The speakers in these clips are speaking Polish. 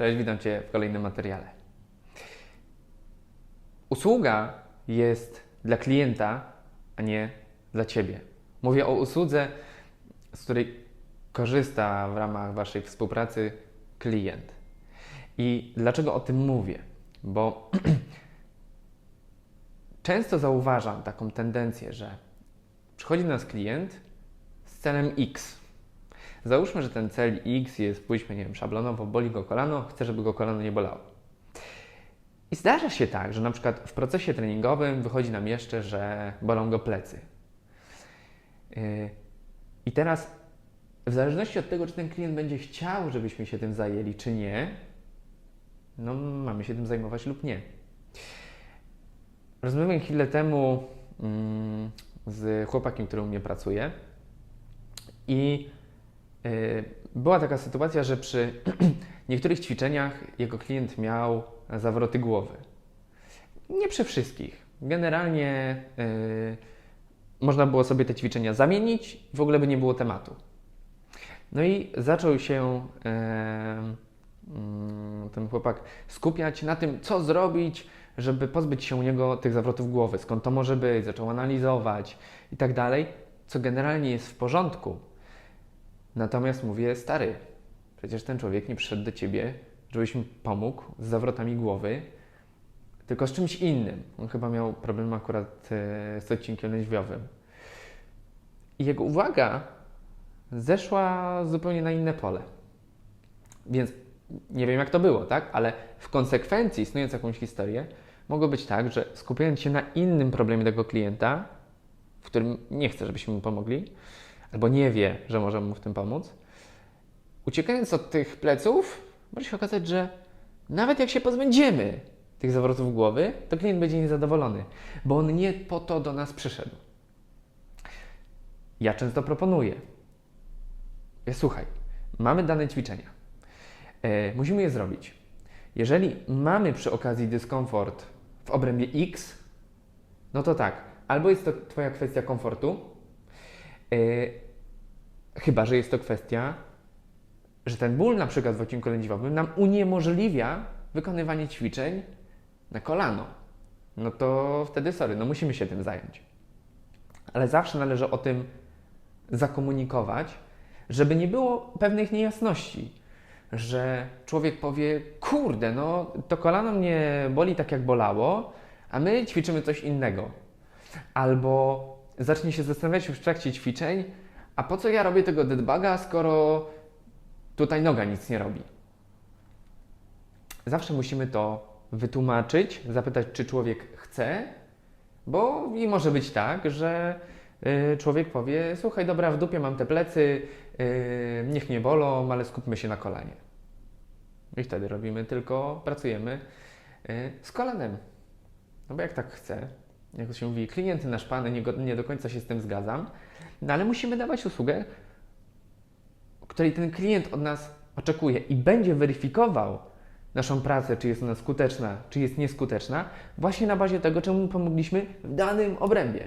Cześć, witam Cię w kolejnym materiale. Usługa jest dla klienta, a nie dla Ciebie. Mówię o usłudze, z której korzysta w ramach Waszej współpracy klient. I dlaczego o tym mówię? Bo często zauważam taką tendencję, że przychodzi do nas klient z celem X. Załóżmy, że ten cel X jest, pójdźmy, nie wiem, szablonowo, boli go kolano, chce, żeby go kolano nie bolało. I zdarza się tak, że na przykład w procesie treningowym wychodzi nam jeszcze, że bolą go plecy. Yy, I teraz, w zależności od tego, czy ten klient będzie chciał, żebyśmy się tym zajęli, czy nie, no mamy się tym zajmować lub nie. Rozmawiałem chwilę temu mm, z chłopakiem, który u mnie pracuje i była taka sytuacja, że przy niektórych ćwiczeniach jego klient miał zawroty głowy. Nie przy wszystkich. Generalnie yy, można było sobie te ćwiczenia zamienić, w ogóle by nie było tematu. No i zaczął się yy, yy, ten chłopak skupiać na tym, co zrobić, żeby pozbyć się u niego tych zawrotów głowy, skąd to może być, zaczął analizować i tak dalej, co generalnie jest w porządku. Natomiast mówię, stary, przecież ten człowiek nie przyszedł do ciebie, żebyś mu pomógł z zawrotami głowy, tylko z czymś innym. On chyba miał problem akurat e, z odcinkiem lędźwiowym. I jego uwaga zeszła zupełnie na inne pole. Więc nie wiem, jak to było, tak? Ale w konsekwencji, snując jakąś historię, mogło być tak, że skupiając się na innym problemie tego klienta, w którym nie chce, żebyśmy mu pomogli, albo nie wie, że możemy mu w tym pomóc, uciekając od tych pleców, może się okazać, że nawet jak się pozbędziemy tych zawrotów głowy, to klient będzie niezadowolony, bo on nie po to do nas przyszedł. Ja często proponuję, słuchaj, mamy dane ćwiczenia, e, musimy je zrobić. Jeżeli mamy przy okazji dyskomfort w obrębie X, no to tak, albo jest to Twoja kwestia komfortu, e, chyba że jest to kwestia że ten ból na przykład w odcinku lędźwiowym nam uniemożliwia wykonywanie ćwiczeń na kolano. No to wtedy sorry, no musimy się tym zająć. Ale zawsze należy o tym zakomunikować, żeby nie było pewnych niejasności, że człowiek powie, kurde, no to kolano mnie boli tak jak bolało, a my ćwiczymy coś innego. Albo zacznie się zastanawiać w trakcie ćwiczeń, a po co ja robię tego deadbuga, skoro Tutaj noga nic nie robi. Zawsze musimy to wytłumaczyć, zapytać, czy człowiek chce, bo i może być tak, że y, człowiek powie: Słuchaj, dobra, w dupie mam te plecy, y, niech nie bolą, ale skupmy się na kolanie. I wtedy robimy tylko, pracujemy y, z kolanem. No bo jak tak chce, jak to się mówi, klienty nasz pan, nie, nie do końca się z tym zgadzam, no ale musimy dawać usługę, której ten klient od nas oczekuje i będzie weryfikował naszą pracę, czy jest ona skuteczna, czy jest nieskuteczna, właśnie na bazie tego, czemu mu pomogliśmy w danym obrębie.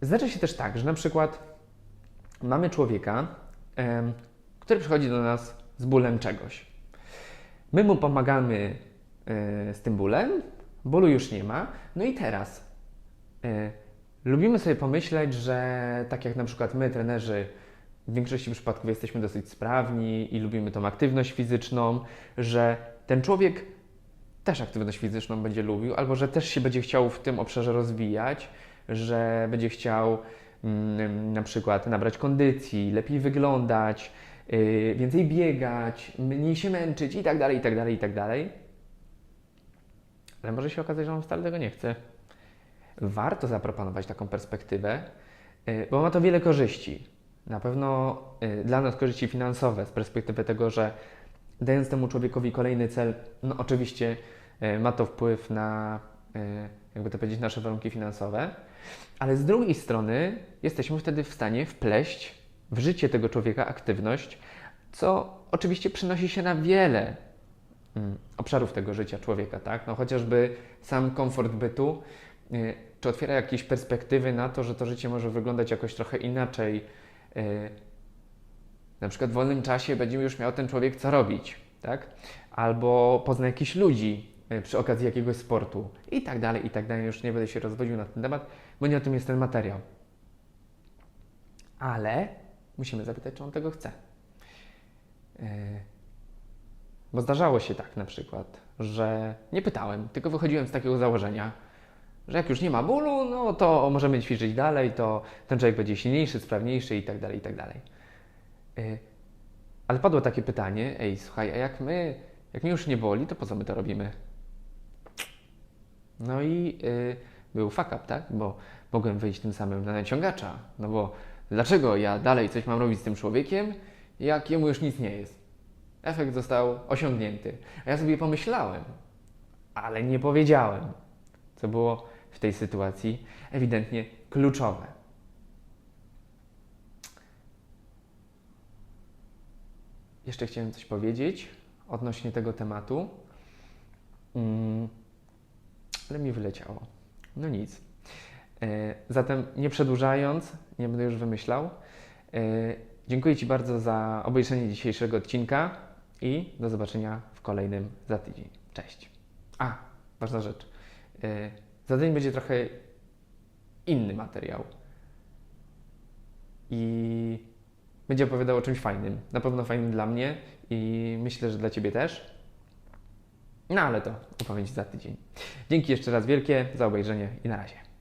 Zdarza się też tak, że na przykład mamy człowieka, który przychodzi do nas z bólem czegoś. My mu pomagamy e, z tym bólem, bólu już nie ma, no i teraz e, lubimy sobie pomyśleć, że tak jak na przykład my, trenerzy, w większości przypadków jesteśmy dosyć sprawni i lubimy tą aktywność fizyczną, że ten człowiek też aktywność fizyczną będzie lubił, albo że też się będzie chciał w tym obszarze rozwijać, że będzie chciał mm, na przykład nabrać kondycji, lepiej wyglądać, yy, więcej biegać, mniej się męczyć i tak dalej, i tak dalej, i tak dalej. Ale może się okazać, że on wcale tego nie chce. Warto zaproponować taką perspektywę, yy, bo ma to wiele korzyści na pewno y, dla nas korzyści finansowe z perspektywy tego, że dając temu człowiekowi kolejny cel, no oczywiście y, ma to wpływ na, y, jakby to powiedzieć, nasze warunki finansowe, ale z drugiej strony jesteśmy wtedy w stanie wpleść w życie tego człowieka aktywność, co oczywiście przynosi się na wiele obszarów tego życia człowieka, tak? No chociażby sam komfort bytu, czy otwiera jakieś perspektywy na to, że to życie może wyglądać jakoś trochę inaczej, E, Na przykład w wolnym czasie będzie już miał ten człowiek co robić, tak? Albo pozna jakichś ludzi y, przy okazji jakiegoś sportu i tak dalej, i tak dalej. Już nie będę się rozwodził na ten temat, bo nie o tym jest ten materiał. Ale musimy zapytać, czy on tego chce. Bo zdarzało się tak na przykład, że nie pytałem, tylko wychodziłem z takiego założenia, że jak już nie ma bólu, no to możemy ćwiczyć dalej, to ten człowiek będzie silniejszy, sprawniejszy i tak dalej, i tak dalej. Yy, Ale padło takie pytanie, ej, słuchaj, a jak my, jak mnie już nie boli, to po co my to robimy? No i yy, był fuck up, tak? Bo mogłem wyjść tym samym na naciągacza, no bo dlaczego ja dalej coś mam robić z tym człowiekiem, jak jemu już nic nie jest? Efekt został osiągnięty. A ja sobie pomyślałem, ale nie powiedziałem, co było w tej sytuacji ewidentnie kluczowe. Jeszcze chciałem coś powiedzieć odnośnie tego tematu, mm, ale mi wyleciało. No nic. E, Zatem nie przedłużając, nie będę już wymyślał. e, Dziękuję Ci bardzo za obejrzenie dzisiejszego odcinka i do zobaczenia w kolejnym za tydzień. Cześć. A, ważna rzecz. E, Za tydzień będzie trochę inny materiał. I będzie opowiadał o czymś fajnym. Na pewno fajnym dla mnie i myślę, że dla Ciebie też. No ale to opowiem Ci za tydzień. Dzięki jeszcze raz wielkie za obejrzenie i na razie.